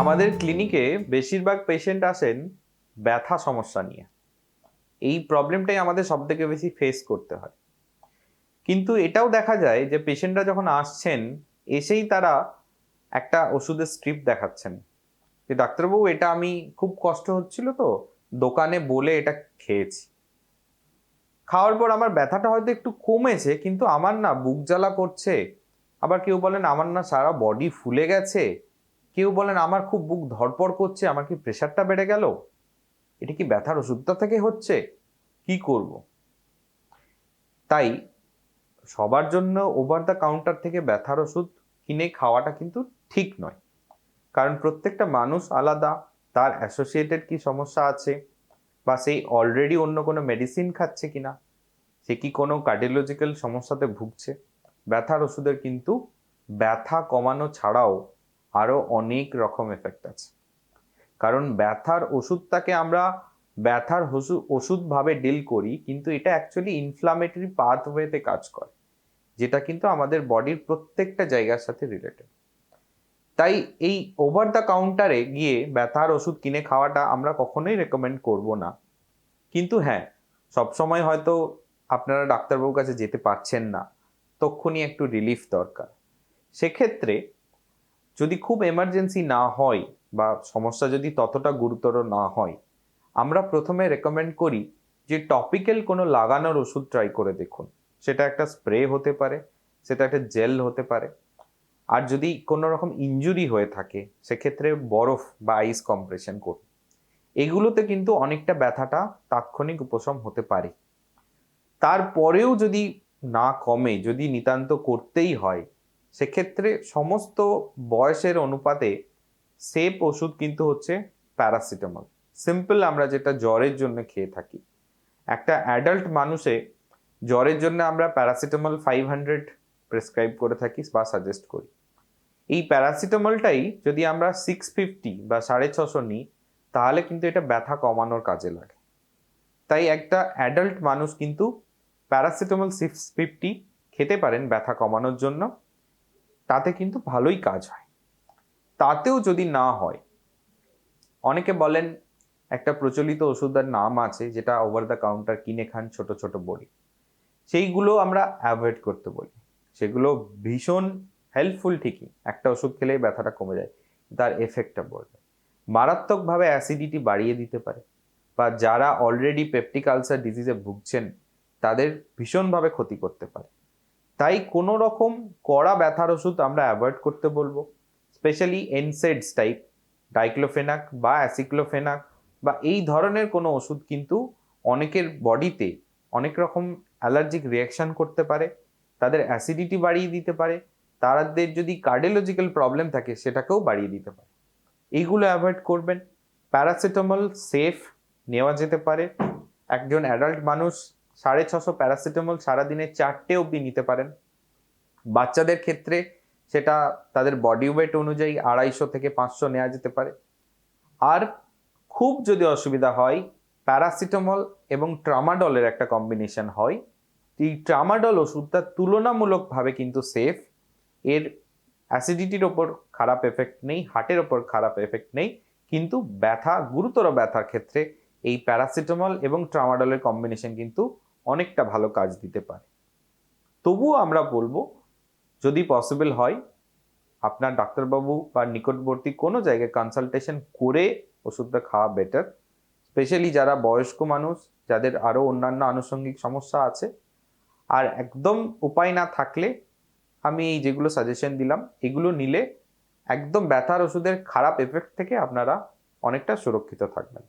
আমাদের ক্লিনিকে বেশিরভাগ পেশেন্ট আসেন ব্যথা সমস্যা নিয়ে। এই প্রবলেমটাই আমাদের সব থেকে বেশি ফেস করতে হয়। কিন্তু এটাও দেখা যায় যে পেশেন্টরা যখন আসছেন, এসেই তারা একটা ওষুধের স্ট্রিপ দেখাচ্ছেন। যে, ডাক্তারবাবু, এটা আমি খুব কষ্ট হচ্ছিল তো, দোকানে বলে এটা খেয়েছি। খাওয়ার পর আমার ব্যথাটা হয়তো একটু কমেছে, কিন্তু আমার না বুক জ্বালা করছে। আবার কেউ বলেন, আমার না সারা বডি ফুলে গেছে। কেউ বলেন, আমার খুব বুক ধরপড় করছে, আমার কি প্রেশারটা বেড়ে গেল? এটা কি ব্যথার ওষুধটা থেকে হচ্ছে? কি করব? তাই সবার জন্য ওভার দ্য কাউন্টার থেকে ব্যথার ওষুধ কিনে খাওয়াটা কিন্তু ঠিক নয়। কারণ প্রত্যেকটা মানুষ আলাদা, তার অ্যাসোসিয়েটেড কি সমস্যা আছে বা সেই অলরেডি অন্য কোনো মেডিসিন খাচ্ছে কিনা, সে কি কোনো কার্ডিওলজিক্যাল সমস্যাতে ভুগছে? ব্যথার ওষুধের কিন্তু ব্যথা কমানো ছাড়াও আরও অনেক রকম এফেক্ট আছে। কারণ ব্যথার ওষুধটাকে আমরা, ব্যথার ওষুধভাবে ডিল করি, কিন্তু এটা অ্যাকচুয়ালি ইনফ্লামেটরি পাথওয়েতে কাজ করে, যেটা কিন্তু আমাদের বডির প্রত্যেকটা জায়গার সাথে রিলেটেড তাই এই ওভার দ্য কাউন্টারে গিয়ে ব্যথার ওষুধ কিনে খাওয়াটা আমরা কখনোই রেকমেন্ড করব না। কিন্তু হ্যাঁ সবসময় হয়তো আপনারা ডাক্তারবাবুর কাছে যেতে পারছেন না, তক্ষুনি একটু রিলিফ দরকার। সেক্ষেত্রে যদি খুব এমার্জেন্সি না হয় বা সমস্যা যদি ততটা গুরুতর না হয়, আমরা প্রথমে রেকমেন্ড করি যে টপিক্যাল কোনো লাগানোর ওষুধ ট্রাই করে দেখুন। সেটা একটা স্প্রে হতে পারে, সেটা একটা জেল হতে পারে। আর যদি কোনো রকম ইঞ্জুরি হয়ে থাকে, সেক্ষেত্রে বরফ বা আইস কম্প্রেশন করুন। এগুলোতে কিন্তু অনেকটা ব্যথাটা তাৎক্ষণিক উপশম হতে পারে। তারপরেও যদি না কমে, যদি নিতান্ত করতেই হয় সেক্ষেত্রে সমস্ত বয়সের অনুপাতে সেফ ওষুধ কিন্তু হচ্ছে প্যারাসিটামল। সিম্পল আমরা যেটা জ্বরের জন্য খেয়ে থাকি। একটা অ্যাডাল্ট মানুষে জ্বরের জন্য আমরা প্যারাসিটামল ফাইভ হান্ড্রেড প্রেসক্রাইব করে থাকি বা সাজেস্ট করি। এই প্যারাসিটামলটাই যদি আমরা সিক্স ফিফটি বা সাড়ে ছশো নিই, তাহলে কিন্তু এটা ব্যথা কমানোর কাজে লাগে। তাই একটা অ্যাডাল্ট মানুষ কিন্তু প্যারাসিটামল সিক্স ফিফটি খেতে পারেন ব্যথা কমানোর জন্য। তাতে কিন্তু ভালোই কাজ হয়। তাতেও যদি না হয়, অনেকে বলেন একটা প্রচলিত ওষুধের নাম আছে যেটা ওভার দ্য কাউন্টার কিনে খান ছোট ছোট বড়ি। সেইগুলো আমরা অ্যাভয়েড করতে বলি। সেগুলো ভীষণ হেল্পফুল ঠিকই। একটা ওষুধ খেলেই ব্যথাটা কমে যায়, তার এফেক্টটা পড়বে মারাত্মকভাবে অ্যাসিডিটি বাড়িয়ে দিতে পারে বা যারা অলরেডি পেপটিক আলসার ডিজিজে ভুগছেন, তাদের ভীষণভাবে ক্ষতি করতে পারে। তাই কোনো রকম কড়া ব্যথার ওষুধ আমরা অ্যাভয়েড করতে বলব। স্পেশালি এনসেডস টাইপ ডাইক্লোফেনাক বা অ্যাসিক্লোফেনাক বা এই ধরনের কোনো ওষুধ কিন্তু অনেকের বডিতে অনেক রকম অ্যালার্জিক রিয়াকশান করতে পারে, তাদের অ্যাসিডিটি বাড়িয়ে দিতে পারে, তাদের যদি কার্ডিওলজিক্যাল প্রবলেম থাকে সেটাকেও বাড়িয়ে দিতে পারে। এইগুলো অ্যাভয়েড করবেন। প্যারাসিটামল সেফ নেওয়া যেতে পারে। একজন অ্যাডাল্ট মানুষ সাড়ে ছশো প্যারাসিটামল সারাদিনে চারটে অবধি নিতে পারেন। বাচ্চাদের ক্ষেত্রে সেটা তাদের বডি ওয়েট অনুযায়ী আড়াইশো থেকে পাঁচশো নেওয়া যেতে পারে। আর খুব যদি অসুবিধা হয়, প্যারাসিটামল এবং ট্রামাডলের একটা কম্বিনেশন হয়। এই ট্রামাডল ওষুধটা তুলনামূলকভাবে কিন্তু সেফ। এর অ্যাসিডিটির ওপর খারাপ এফেক্ট নেই, হার্টের ওপর খারাপ এফেক্ট নেই, কিন্তু ব্যথা, গুরুতর ব্যথার ক্ষেত্রে এই প্যারাসিটামল এবং ট্রামাডলের কম্বিনেশন কিন্তু অনেকটা ভালো কাজ দিতে পারে। তবুও আমরা বলব, যদি পসিবল হয়, আপনার ডাক্তারবাবু বা নিকটবর্তী কোনো জায়গায় কনসালটেশন করে ওষুধটা খাওয়া বেটার স্পেশালি যারা বয়স্ক মানুষ, যাদের আরও অন্যান্য আনুষঙ্গিক সমস্যা আছে। আর একদম উপায় না থাকলে আমি এই যেগুলো সাজেশন দিলাম, এগুলো নিলে একদম ব্যথার ওষুধের খারাপ এফেক্ট থেকে আপনারা অনেকটা সুরক্ষিত থাকবেন।